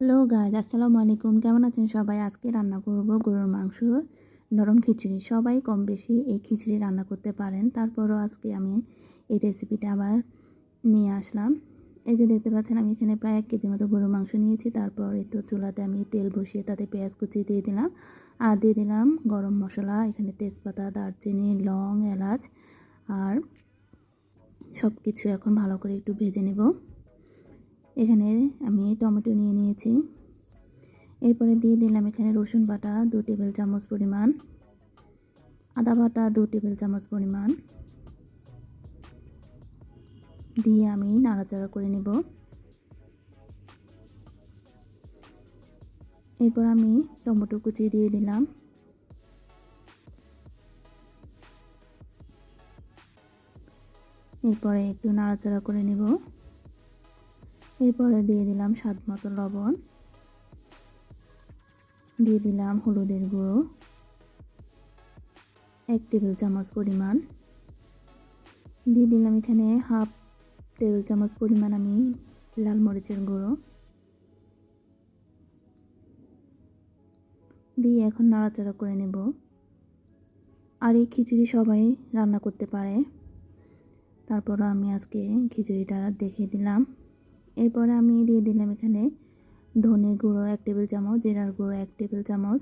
Hello guys আসসালামু আলাইকুম। কেমন আছেন সবাই? আজকে রান্না করব গরুর মাংস, নরম খিচুড়ি। সবাই কম বেশি এই খিচুড়ি রান্না করতে পারেন। তারপরও আজকে আমি এই রেসিপিটা আবার নিয়ে আসলাম। এই যে দেখতে পাচ্ছেন, আমি এখানে প্রায় এক কেজি মতো গরুর মাংস নিয়েছি। তারপর এই চুলাতে আমি তেল বসিয়ে তাতে পেঁয়াজ কুচি দিয়ে দিলাম। আর দিয়ে দিলাম গরম মশলা, এখানে তেজপাতা, দারচিনি, লং, এলাচ, আর সব কিছু এখন ভালো করে একটু ভেজে নেব। এখানে আমি টমেটো নিয়ে নিয়েছি। এরপরে দিয়ে দিলাম এখানে রসুন বাটা দু টেবিল চামচ পরিমাণ, আদা বাটা দু টেবিল চামচ পরিমাণ। দিয়ে আমি নাড়াচাড়া করে নেব। এরপর আমি টমেটো কুচি দিয়ে দিলাম। এরপরে একটু নাড়াচাড়া করে নেব। এরপরে দিয়ে দিলাম স্বাদ মতো লবণ। দিয়ে দিলাম হলুদের গুঁড়ো। এক টেবিল চামচ পরিমাণ। দিয়ে দিলাম এখানে হাফ টেবিল চামচ পরিমাণ আমি লাল মরিচের গুঁড়ো। দিয়ে এখন নাড়াচাড়া করে নেব। আর এই খিচুড়ি সবাই রান্না করতে পারে। তারপরও আমি আজকে খিচুড়িটা দেখিয়ে দিলাম। এরপরে আমি দিয়ে দিলাম এখানে ধনে গুঁড়ো এক টেবিল চামচ, জিরার গুঁড়ো এক টেবিল চামচ।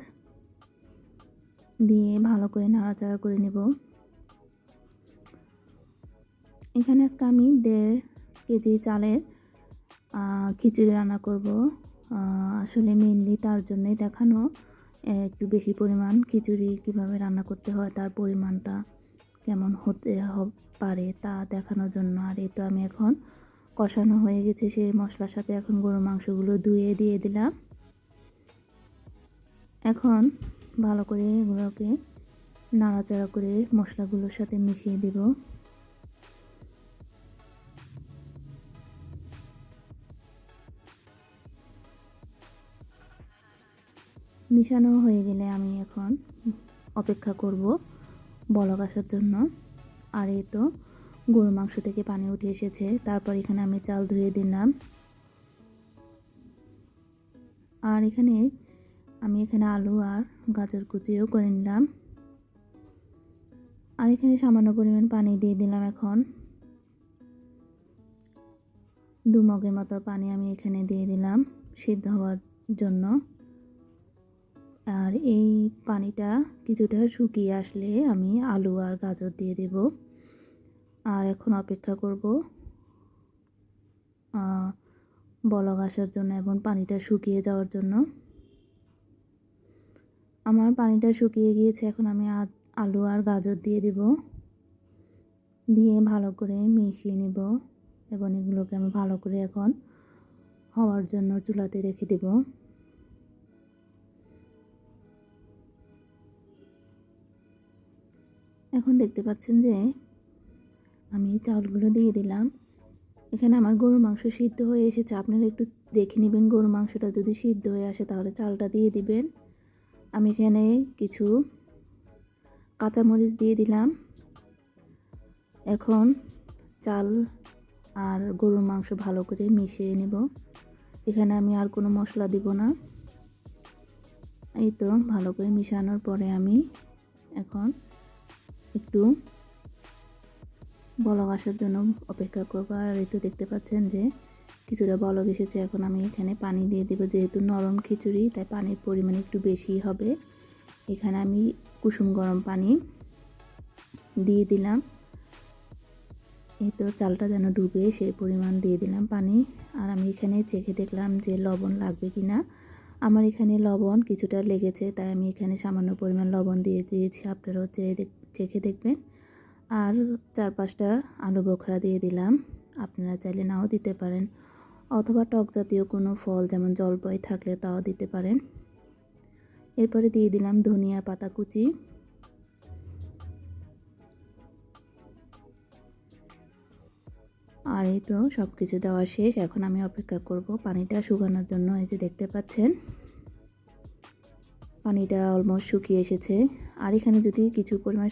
দিয়ে ভালো করে নাড়াচাড়া করে নেব। এখানে আজকে আমি দেড় কেজি চালের খিচুড়ি রান্না করব। আসলে মেনলি তার জন্যই দেখানো একটু বেশি পরিমাণ খিচুড়ি কীভাবে রান্না করতে হয়, তার পরিমাণটা কেমন হতে পারে তা দেখানোর জন্য। আর এই তো আমি এখন কষানো হয়ে গেছে সেই মশলার সাথে এখন গরুর মাংসগুলো ধুয়ে দিয়ে দিলাম। এখন ভালো করে এগুলোকে নাড়াচাড়া করে মশলাগুলোর সাথে মিশিয়ে দেব। মিশানো হয়ে গেলে আমি এখন অপেক্ষা করব বলক আসার জন্য। আর এই তো গরুর মাংস থেকে পানি উঠে এসেছে। তারপর এখানে আমি চাল ধুয়ে দিলাম। আর এখানে আমি এখানে আলু আর গাজর কুচিও করে নিলাম। আর এখানে সামান্য পরিমাণ পানি দিয়ে দিলাম এখন। দু মগের মতো পানি আমি এখানে দিয়ে দিলাম সিদ্ধ হওয়ার জন্য। আর এই পানিটা কিছুটা শুকিয়ে আসলে আমি আলু আর গাজর দিয়ে দেবো। আর এখন অপেক্ষা করব বলক আসার জন্য এবং পানিটা শুকিয়ে যাওয়ার জন্য। আমার পানিটা শুকিয়ে গিয়েছে, এখন আমি আলু আর গাজর দিয়ে দেব। দিয়ে ভালো করে মিশিয়ে নেব এবং এগুলোকে আমি ভালো করে এখন হওয়ার জন্য চুলাতে রেখে দেব। এখন দেখতে পাচ্ছেন যে আমি চাউলগুলো দিয়ে দিলাম। এখানে আমার গরুর মাংস সিদ্ধ হয়ে এসেছে। আপনারা একটু দেখে নেবেন গরুর মাংসটা যদি সিদ্ধ হয়ে আসে তাহলে চালটা দিয়ে দিবেন। আমি এখানে কিছু কাঁচামরিচ দিয়ে দিলাম। এখন চাল আর গরুর মাংস ভালো করে মিশিয়ে নেব। এখানে আমি আর কোনো মশলা দিব না। এই তো ভালো করে মিশানোর পরে আমি এখন একটু বলক আসার জন্য অপেক্ষা করব। আর এই তো দেখতে পাচ্ছেন যে কিছুটা বলক এসেছে। এখন আমি এখানে পানি দিয়ে দেবো। যেহেতু নরম খিচুড়ি, তাই পানির পরিমাণ একটু বেশি হবে। এখানে আমি কুসুম গরম পানি দিয়ে দিলাম। এই তো চালটা যেন ডুবে, সেই পরিমাণ দিয়ে দিলাম পানি। আর আমি এখানে চেখে দেখলাম যে লবণ লাগবে কি না আমার এখানে লবণ কিছুটা লেগেছে, তাই আমি এখানে সামান্য পরিমাণ লবণ দিয়ে দিয়েছি। আপনারাও চেয়ে চেখে দেখবেন। আর চার পাঁচটা আলু বোখরা দিয়ে দিলাম। আপনারা চাইলে নাও দিতে পারেন। অথবা টক জাতীয় কোনো ফল, যেমন জলপাই থাকলে তাও দিতে পারেন। এরপরে দিয়ে দিলাম ধনিয়া পাতা কুচি। আর এই তো সব কিছু দেওয়া শেষ। এখন আমি অপেক্ষা করব পানিটা শুকানোর জন্য। এই যে দেখতে পাচ্ছেন পানিটা অলমোস্ট শুকিয়ে এসেছে। আর এখানে যদি কিছু পরিমাণ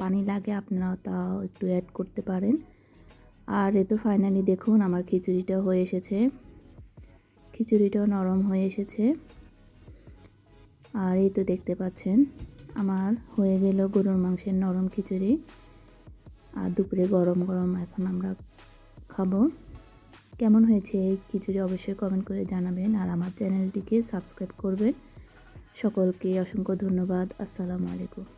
পানি লাগে আপনারা তাও একটু অ্যাড করতে পারেন। আর এ তো ফাইনালি দেখুন আমার খিচুড়িটা হয়ে এসেছে। খিচুড়িটাও নরম হয়ে এসেছে। আর এই তো দেখতে পাচ্ছেন, আমার হয়ে গেল গরুর মাংসের নরম খিচুড়ি। আর দুপুরে গরম গরম এখন আমরা খাব। কেমন হয়েছে এই খিচুড়ি অবশ্যই কমেন্ট করে জানাবেন। আর আমার চ্যানেলটিকে সাবস্ক্রাইব করবেন। সকলকে অসংখ্য ধন্যবাদ। আসসালামু আলাইকুম।